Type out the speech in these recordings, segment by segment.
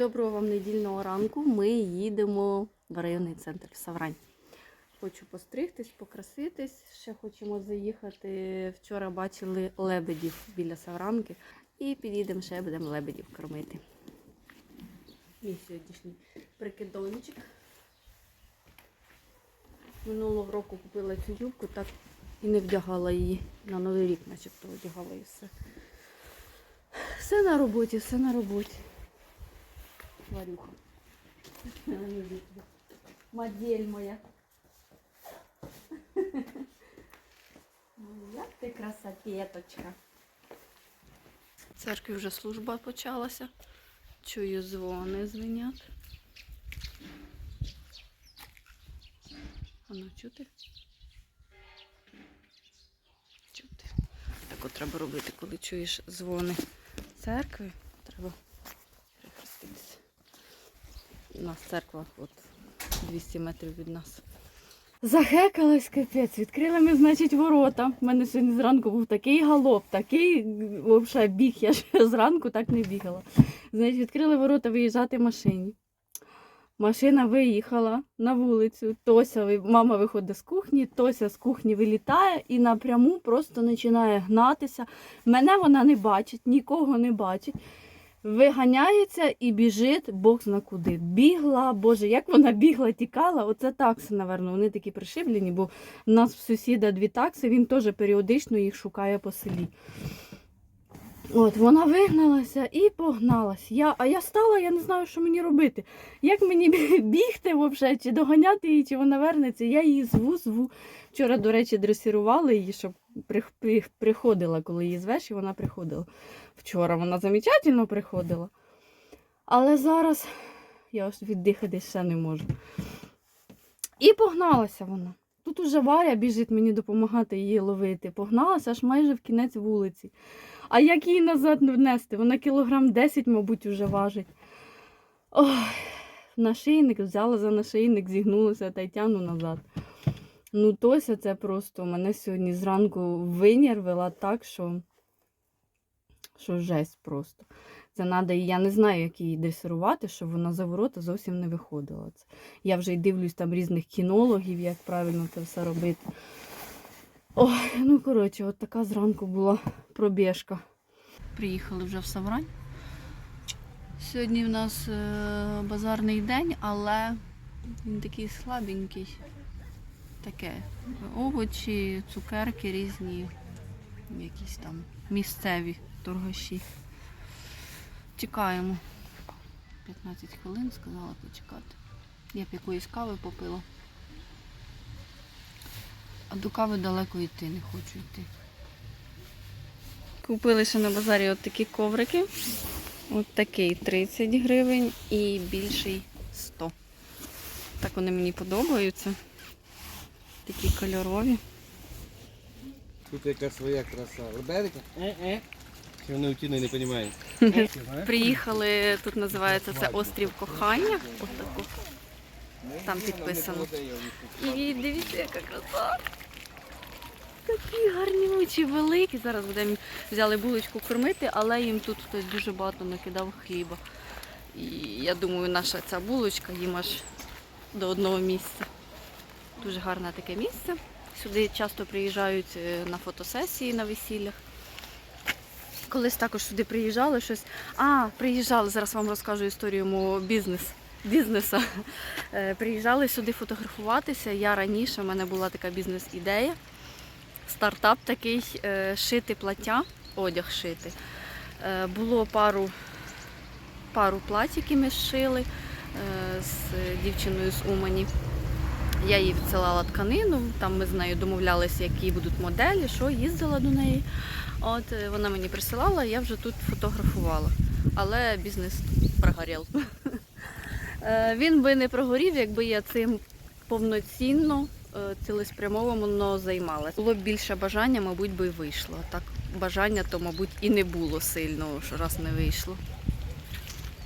Доброго вам недільного ранку. Ми їдемо в районний центр в Саврань. Хочу постригтись, покраситись. Ще хочемо заїхати. Вчора бачили лебедів біля Савранки. І підійдемо ще будемо лебедів кормити. Мій сьогоднішній прикидончик. Минулого року купила цю юбку, так і не вдягала її. На Новий рік, начебто, одягала і все. Все на роботі, все на роботі. Варюха. Модель моя. Ну, Як ти красотеточка. В церкві вже служба почалася. Чую, дзвони звенять. А ну чути? Чути. Так от треба робити, коли чуєш дзвони церкви. Треба. У нас церква от 200 метрів від нас. Захекалась капець. Відкрили ми, значить, ворота. У мене сьогодні зранку був такий галоп, такий взагалі біг. Я ж зранку так не бігала. Значить, відкрили ворота виїжджати машині. Машина виїхала на вулицю. Тося, мама виходить з кухні, Тося з кухні вилітає і напряму просто починає гнатися. Мене вона не бачить, нікого не бачить. Виганяється і біжить, Бог зна куди. Бігла, Боже, як вона бігла, тікала. Оце такси, напевно, вони такі пришиблені, бо в нас в сусіда дві такси, він теж періодично їх шукає по селі. От, вона вигналася і погналась. Я, а я стала, я не знаю, що мені робити. Як мені бігти взагалі, чи доганяти її, чи вона вернеться. Я її зву, зву. Вчора, до речі, дресирували її, щоб при, при, приходила, коли її звеш, і вона приходила. Вчора вона замечательно приходила. Але зараз я ось віддихати ще не можу. І погналася вона. Тут уже Варя біжить мені допомагати її ловити. Погналася аж майже в кінець вулиці. А як її назад внести? Вона кілограм 10, мабуть, уже важить. Ой, нашийник взяла за нашийник, зігнулася та й тяну назад. Ну, Тося, це просто мене сьогодні зранку винервила так, що, що жесть просто. Це треба, я не знаю, як її дресирувати, щоб вона за ворота зовсім не виходила. Це. Я вже й дивлюсь там різних кінологів, як правильно це все робити. Ой, ну коротше, от така зранку була пробіжка. Приїхали вже в Саврань. Сьогодні в нас е, базарний день, але він такий слабенький. Таке. Овочі, цукерки різні, якісь там місцеві торгаші. Чекаємо. 15 хвилин сказала почекати. Я б якоїсь кави попила. А до кави далеко йти не хочу йти. Купили ще на базарі от такі коврики. От такий 30 гривень і більший 100. Так вони мені подобаються. Такі кольорові. Тут яка своя краса. Лебедика? Е-е. Вони утіни не розуміють? Приїхали, тут називається це острів кохання. Отако. Там підписано. І дивіться, яка краса. Такі гарні очі великі. Зараз будемо взяли булочку кормити, але їм тут хтось дуже багато накидав хліба. І я думаю, наша ця булочка їм аж до одного місця. Дуже гарне таке місце. Сюди часто приїжджають е, на фотосесії на весіллях. Колись також сюди приїжджали щось. А, приїжджали, зараз вам розкажу історію мого бізнес. Бізнеса. Е, Приїжджали сюди фотографуватися. Я раніше, в мене була така бізнес-ідея. Стартап такий е, шити плаття, одяг шити. Е, Було пару, пару плать, які ми зшили е, з дівчиною з Умані. Я їй відсилала тканину, там ми з нею домовлялися, які будуть моделі, що їздила до неї. От вона мені присилала, я вже тут фотографувала. Але бізнес прогорів. Він би не прогорів, якби я цим повноцінно, цілеспрямовано займалася. Було б більше бажання, мабуть, би й вийшло. Так бажання то, мабуть, і не було сильного, що раз не вийшло.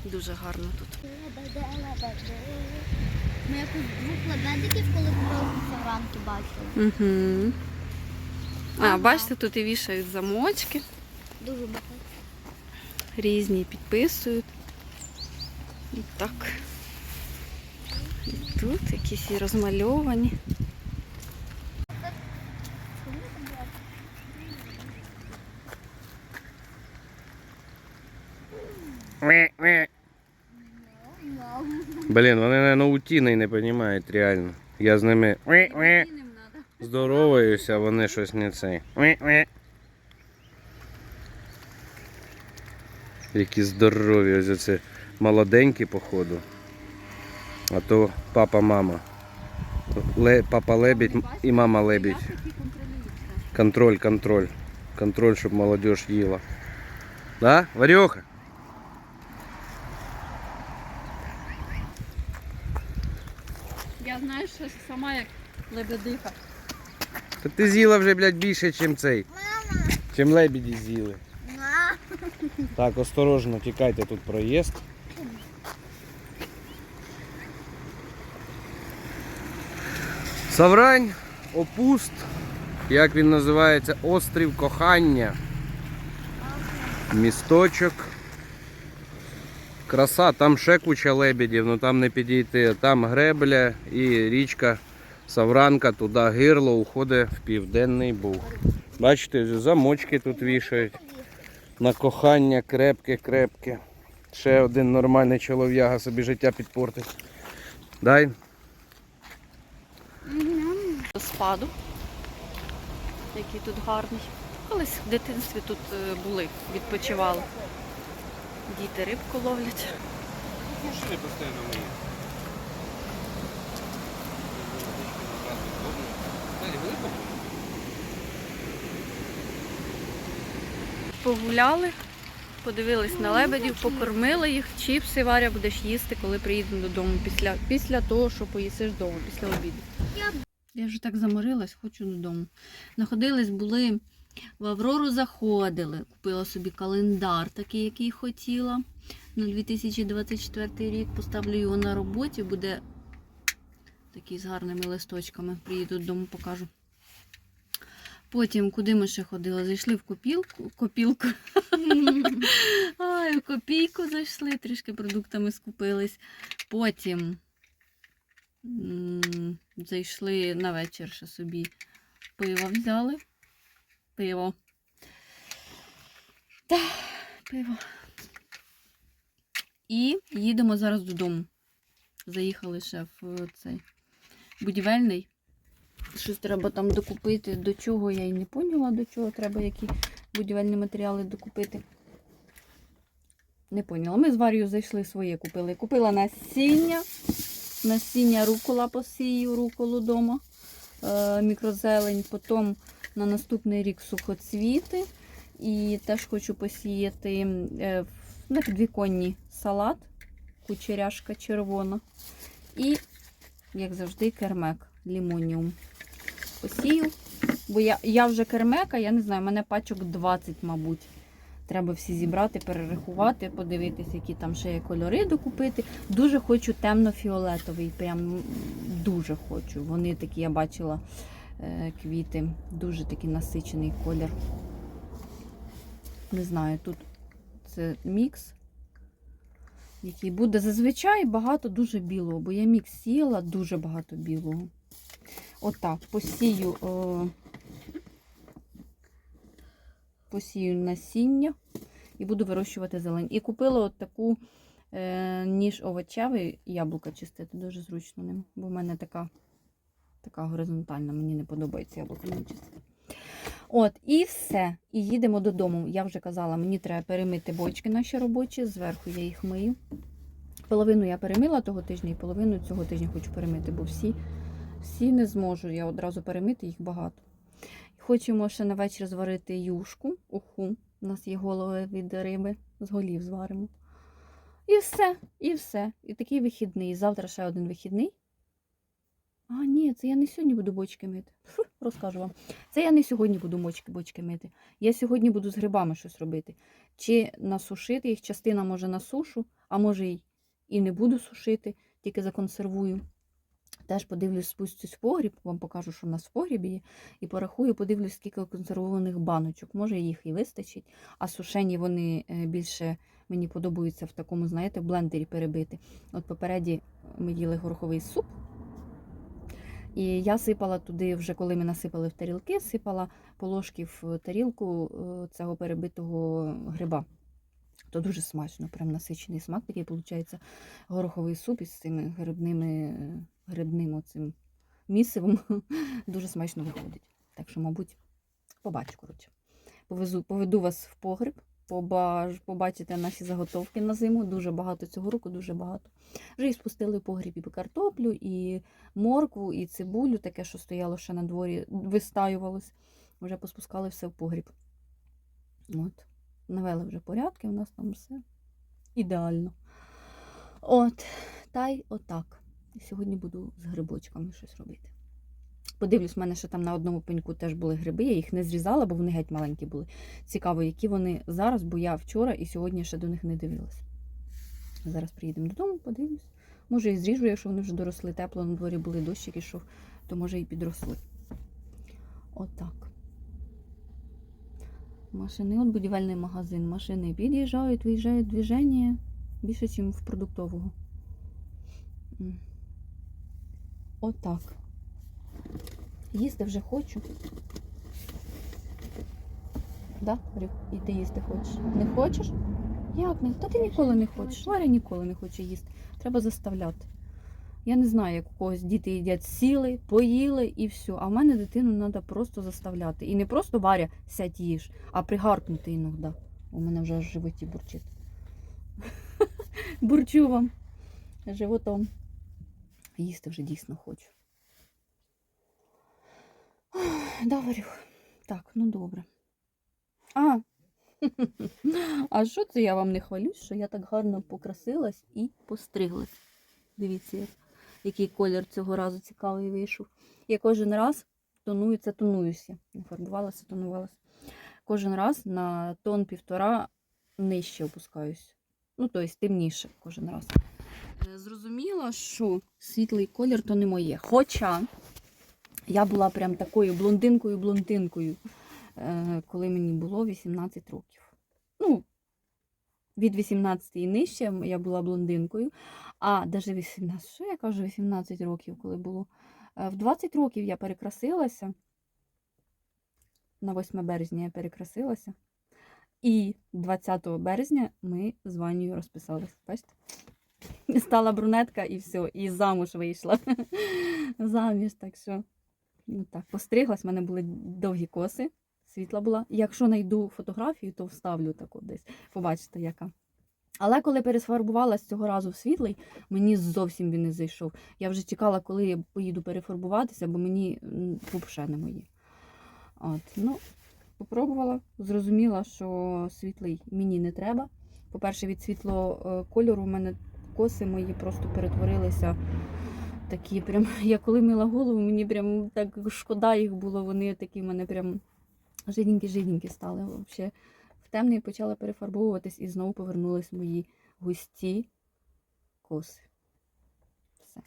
Дуже гарно тут. Ми якось двох лебедиків, коли в ранки бачили. Угу. А, бачите, тут і вішають замочки, Дуже багато. різні підписують. І так. І тут якісь і розмальовані. Блін, вони, наверное, утіни не розуміють реально. Я з ними здороваюся, а вони щось не цей. Які здорові, ось оце молоденькі, походу. А то папа, мама. Папа лебідь і мама лебідь. Контроль, контроль. Контроль, щоб молодежь їла. Да, Варьоха? Я знаю, що сама як лебедиха. Та ти з'їла вже, блядь, більше, ніж цей. Чим лебеді з'їли. Так, осторожно, тікайте тут проїзд. Саврань, опуст, як він називається, острів кохання. Місточок. Краса, там ще куча лебедів, але там не підійти. Там гребля і річка Савранка, туди гирло уходить в Південний Буг. Бачите, замочки тут вішають. На кохання крепке-крепке. Ще один нормальний чолов'яга собі життя підпортить. Дай. Спаду, який тут гарний. Колись в дитинстві тут е, були, відпочивали. Діти рибку ловлять. Машини постійно мої. Погуляли, подивились на лебедів, покормили їх, чіпси Варя будеш їсти, коли приїдемо додому після, після того, що поїсиш вдома, після обіду. Я вже так заморилась, хочу додому. Находились, були в Аврору заходили, купила собі календар, такий, який хотіла на 2024 рік. Поставлю його на роботі, буде такий з гарними листочками. Приїду додому, покажу. Потім, куди ми ще ходили? Зайшли в копілку. копілку. Ай, в копійку зайшли, трішки продуктами скупились. Потім зайшли на вечір ще собі пиво взяли. Пиво. Та, пиво. І їдемо зараз додому. Заїхали ще в цей будівельний. Щось треба там докупити. До чого я і не поняла, до чого треба які будівельні матеріали докупити. Не поняла. Ми з Варією зайшли своє купили. Купила насіння. Насіння рукола посію, руколу вдома. Е, мікрозелень. Потім на наступний рік сухоцвіти. І теж хочу посіяти е, в- на підвіконні салат, кучеряшка червона. І, як завжди, кермек лімоніум. Посію. Бо я, я вже кермека, я не знаю, в мене пачок 20, мабуть. Треба всі зібрати, перерахувати, подивитися, які там ще є кольори докупити. Дуже хочу темно-фіолетовий. Прям дуже хочу. Вони такі, я бачила квіти. Дуже такий насичений колір. Не знаю, тут це мікс, який буде зазвичай багато дуже білого, бо я мікс сіяла дуже багато білого. Отак, посію, е, посію насіння і буду вирощувати зелень. І купила от таку е, ніж овочевий яблука чистити. Дуже зручно ним, бо в мене така, така горизонтальна, мені не подобається чистити. От, і все. І їдемо додому. Я вже казала, мені треба перемити бочки наші робочі, зверху я їх мию. Половину я перемила того тижня, і половину цього тижня хочу перемити, бо всі, всі не зможу. Я одразу перемити, їх багато. Хочемо ще на вечір зварити юшку, уху. У нас є голови від риби, з голів зваримо. І все, і все. І такий вихідний. Завтра ще один вихідний. А, ні, це я не сьогодні буду бочки мити. Фу, розкажу вам. Це я не сьогодні буду бочки, бочки мити. Я сьогодні буду з грибами щось робити. Чи насушити їх, частина може на сушу, а може й і не буду сушити, тільки законсервую. Теж подивлюсь, спустюсь в погріб, вам покажу, що в нас в погрібі є, і порахую, подивлюсь, скільки консервованих баночок. Може, їх і вистачить, а сушені вони е, більше Мені подобається в такому, знаєте, блендері перебити. От попереді ми їли гороховий суп. І я сипала туди, вже коли ми насипали в тарілки, сипала по ложки в тарілку е, цього перебитого гриба. То дуже смачно, прям насичений смак такий виходить. Гороховий суп із цими грибними, е, грибним оцим місивом. Дуже смачно виходить. Так що, мабуть, побачу, коротше. Повезу, поведу вас в побаж, побачите наші заготовки на зиму. Дуже багато цього року, дуже багато. Вже і спустили погріб і картоплю, і моркву, і цибулю, таке, що стояло ще на дворі, вистаювалось. Вже поспускали все в погріб. От. Навели вже порядки, у нас там все ідеально. От, та й отак. Сьогодні буду з грибочками щось робити. Подивлюсь, в мене ще там на одному пеньку теж були гриби, я їх не зрізала, бо вони геть маленькі були. Цікаво, які вони зараз, бо я вчора і сьогодні ще до них не дивилась. Зараз приїдемо додому, подивлюсь. Може і зріжу, якщо вони вже доросли тепло, на дворі були дощик ішов, то може і підросли. Отак. Машини, от будівельний магазин. Машини під'їжджають, виїжджають движення більше, ніж в продуктового. Отак. Їсти вже хочу. Да? І ти їсти хочеш? Не хочеш? Як не? Та ти ніколи не хочеш. Варя ніколи не хоче їсти. Треба заставляти. Я не знаю, як у когось діти їдять сіли, поїли і все. А в мене дитину треба просто заставляти. І не просто Варя сядь їж, а пригаркнути іноді. У мене вже в животі бурчить. Бурчу вам животом. Їсти вже дійсно хочу. Да, Варюх. Так, ну добре. А, а що це я вам не хвалюсь, що я так гарно покрасилась і постриглась. Дивіться, який колір цього разу цікавий вийшов. Я кожен раз тонуюся, тонуюся. Не фарбувалася, тонувалася. Кожен раз на тон півтора нижче опускаюсь. Ну, тобто темніше кожен раз. Е, Зрозуміла, що світлий колір то не моє. Хоча я була прям такою блондинкою-блондинкою, е, коли мені було 18 років. Ну, від 18 і нижче я була блондинкою, а навіть 18, що я кажу, 18 років, коли було. Е, В 20 років я перекрасилася. На 8 березня я перекрасилася. І 20 березня ми з Ванею розписалися. Бачите? Стала брунетка і все, і замуж вийшла. Заміж, так що. Ну так, постриглась, в мене були довгі коси, світла була. Якщо знайду фотографію, то вставлю таку десь. Побачите, яка. Але коли перефарбувалась цього разу в світлий, мені зовсім він не зайшов. Я вже чекала, коли я поїду перефарбуватися, бо мені взагалі не мої. От, ну, попробувала, зрозуміла, що світлий мені не треба. По-перше, від світлого кольору в мене коси мої просто перетворилися такі прям. Я коли мила голову, мені прям так шкода їх було. Вони такі в мене прям жиденькі-жиденькі стали. Взагалі в темний почала перефарбовуватись і знову повернулись мої густі коси. Все.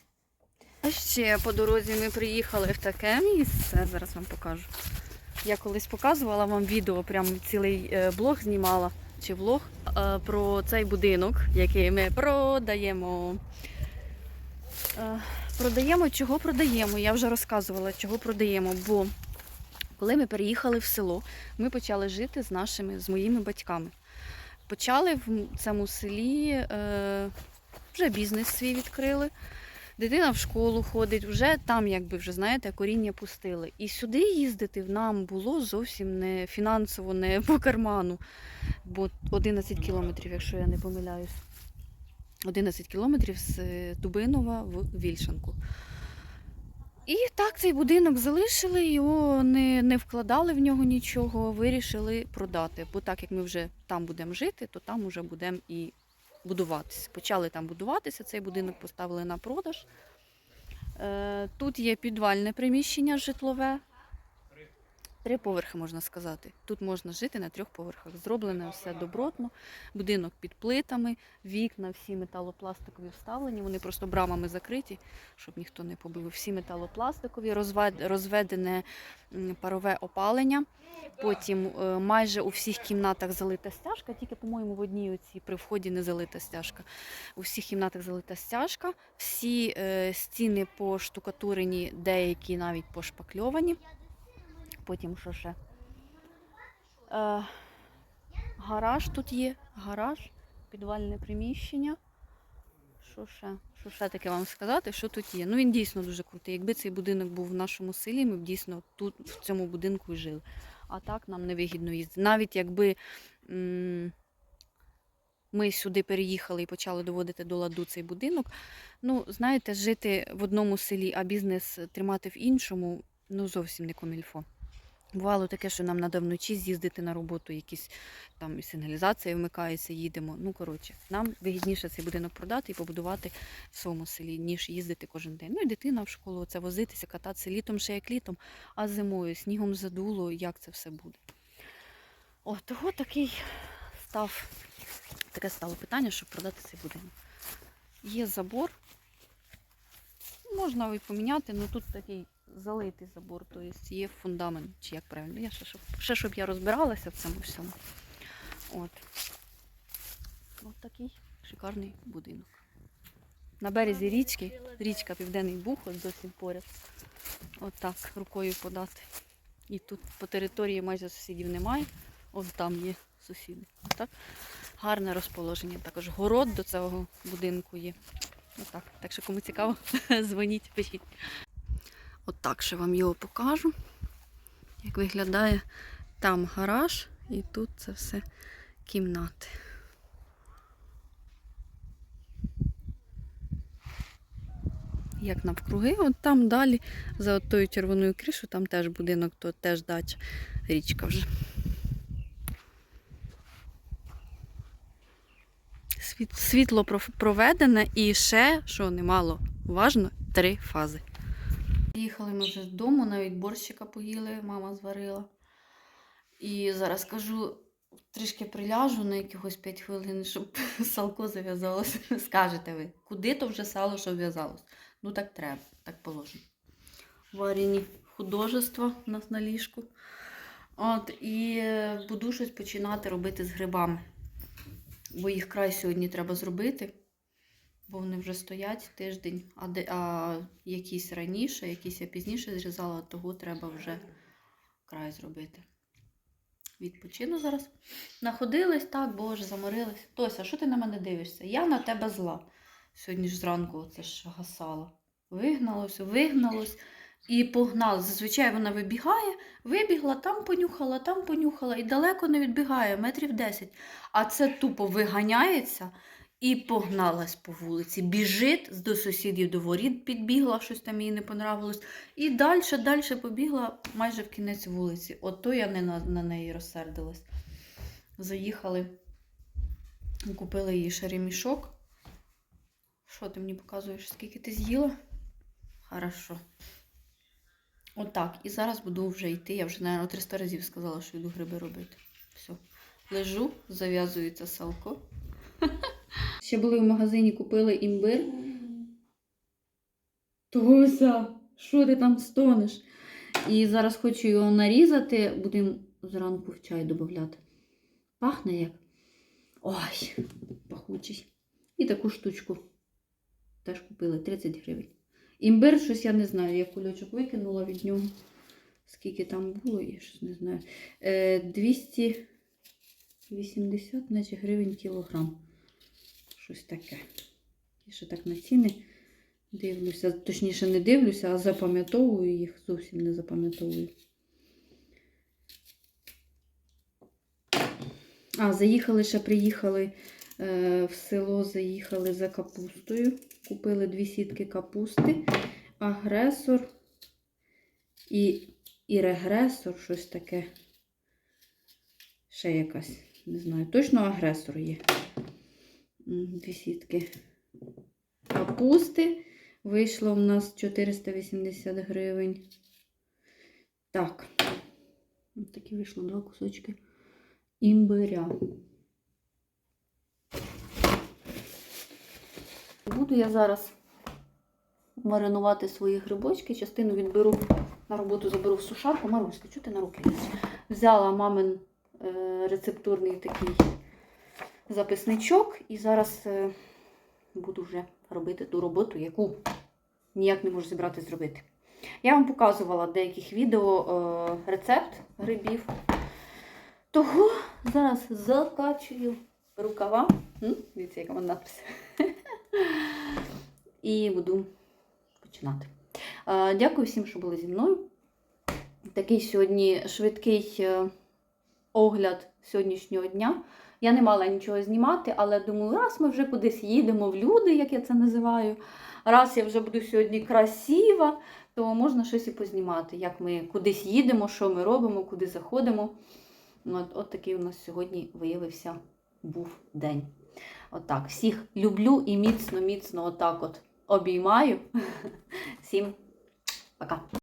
А ще по дорозі ми приїхали в таке місце. Зараз вам покажу. Я колись показувала вам відео, прям цілий е, блог знімала чи влог е, про цей будинок, який ми продаємо. Продаємо, чого продаємо? Я вже розказувала, чого продаємо. Бо коли ми переїхали в село, ми почали жити з нашими, з моїми батьками. Почали в цьому селі, е, вже бізнес свій відкрили. Дитина в школу ходить, вже там, якби вже знаєте, коріння пустили. І сюди їздити нам було зовсім не фінансово, не по карману. Бо 11 кілометрів, якщо я не помиляюсь. 11 кілометрів з е, Дубинова в Вільшанку. І так цей будинок залишили, його не, не вкладали в нього нічого, вирішили продати. Бо так як ми вже там будемо жити, то там вже будемо і будуватися. Почали там будуватися, цей будинок поставили на продаж. Е, Тут є підвальне приміщення житлове. Три поверхи можна сказати. Тут можна жити на трьох поверхах. Зроблене все добротно, будинок під плитами, вікна всі металопластикові вставлені. Вони просто брамами закриті, щоб ніхто не побив. Всі металопластикові, розвед- розведене парове опалення. Потім е, майже у всіх кімнатах залита стяжка, тільки, по-моєму, в одній оцій при вході не залита стяжка. У всіх кімнатах залита стяжка, всі е, стіни поштукатурені, деякі навіть пошпакльовані. Потім що ще? Е, гараж тут є, гараж, підвальне приміщення. Що ще? Що ще таке вам сказати? Що тут є? Ну він дійсно дуже крутий. Якби цей будинок був в нашому селі, ми б дійсно тут, в цьому будинку і жили. А так нам невигідно їздити. Навіть якби м, ми сюди переїхали і почали доводити до ладу цей будинок. Ну, знаєте, жити в одному селі, а бізнес тримати в іншому, ну зовсім не комільфо. Бувало таке, що нам треба вночі з'їздити на роботу, якісь там і сигналізація вмикається, їдемо. Ну, коротше, нам вигідніше цей будинок продати і побудувати в своєму селі, ніж їздити кожен день. Ну і дитина в школу, це возитися, кататися літом ще як літом, а зимою снігом задуло, як це все буде. О, того такий став, таке стало питання, щоб продати цей будинок. Є забор, можна і поміняти, але тут такий залитий забор, тобто є фундамент, чи як правильно. Я ще, щоб, ще щоб я розбиралася в цьому всьому. От. От такий шикарний будинок. На березі річки, річка Південний Буг, ось зовсім поряд. От так, рукою подати. І тут по території майже сусідів немає. Ось там є сусіди. Так? Гарне розположення. Також город до цього будинку є. Отак. Так що кому цікаво, дзвоніть, пишіть. От ще вам його покажу. Як виглядає там гараж, і тут це все кімнати. Як навкруги, от там далі, за тою червоною кришою, там теж будинок, то теж дача, річка вже. Світло проведене і ще, що немало важно, три фази. Їхали ми вже додому, навіть борщика поїли, мама зварила. І зараз кажу, трішки приляжу на якихось 5 хвилин, щоб салко зав'язалося. Скажете ви, куди то вже сало, що в'язалось? Ну так треба, так положено. Варені художества у нас на ліжку. От, і е, буду щось починати робити з грибами. Бо їх край сьогодні треба зробити, бо вони вже стоять тиждень, а, де, а якісь раніше, якісь я пізніше зрізала, того треба вже край зробити. Відпочину зараз. Находились так, боже, заморились. Тося, що ти на мене дивишся? Я на тебе зла. Сьогодні ж зранку це ж гасала. Вигналось, вигналось і погнала. Зазвичай вона вибігає, вибігла, там понюхала, там понюхала і далеко не відбігає, метрів 10. А це тупо виганяється і погналась по вулиці. Біжить до сусідів до воріт, підбігла, щось там їй не понравилось. І далі, далі побігла майже в кінець вулиці. Ото я не на, на неї розсердилась. Заїхали, купили їй ще ремішок. Що ти мені показуєш? Скільки ти з'їла? Хорошо. Отак. І зараз буду вже йти. Я вже, мабуть, 300 разів сказала, що йду гриби робити. Все. Лежу, зав'язується салко. Ще були в магазині, купили імбир. Тося, що ти там стонеш? І зараз хочу його нарізати, будемо зранку в чай додати. Пахне як. Ой, пахучий. І таку штучку теж купили 30 гривень. Імбир, щось я не знаю, я кульочок викинула від нього. Скільки там було, я щось не знаю. Е, 280 наче гривень кілограм. Щось таке. Я ще так на ціни дивлюся. Точніше, не дивлюся, а запам'ятовую їх, зовсім не запам'ятовую. А, заїхали ще, приїхали е, в село, заїхали за капустою. Купили дві сітки капусти, агресор і, і регресор, щось таке. Ще якась, не знаю. Точно агресор є. Дві капусти. Вийшло в нас 480 гривень. Так. Ось такі вийшло два кусочки імбиря. Буду я зараз маринувати свої грибочки. Частину відберу на роботу, заберу в сушарку. Маруська, чого ти на руки? Взяла мамин е, рецептурний такий записничок і зараз е, буду вже робити ту роботу, яку ніяк не можу зібрати зробити. Я вам показувала деяких відео е, рецепт грибів. Того зараз закачую рукава. Дивіться, яка вона надпис. І буду починати. Е, Дякую всім, що були зі мною. Такий сьогодні швидкий огляд сьогоднішнього дня. Я не мала нічого знімати, але думаю, раз ми вже кудись їдемо в люди, як я це називаю. Раз я вже буду сьогодні красива, то можна щось і познімати, як ми кудись їдемо, що ми робимо, куди заходимо. Ну, От, от такий у нас сьогодні виявився був день. Отак. Всіх люблю і міцно, міцно отак от обіймаю. Всім пока.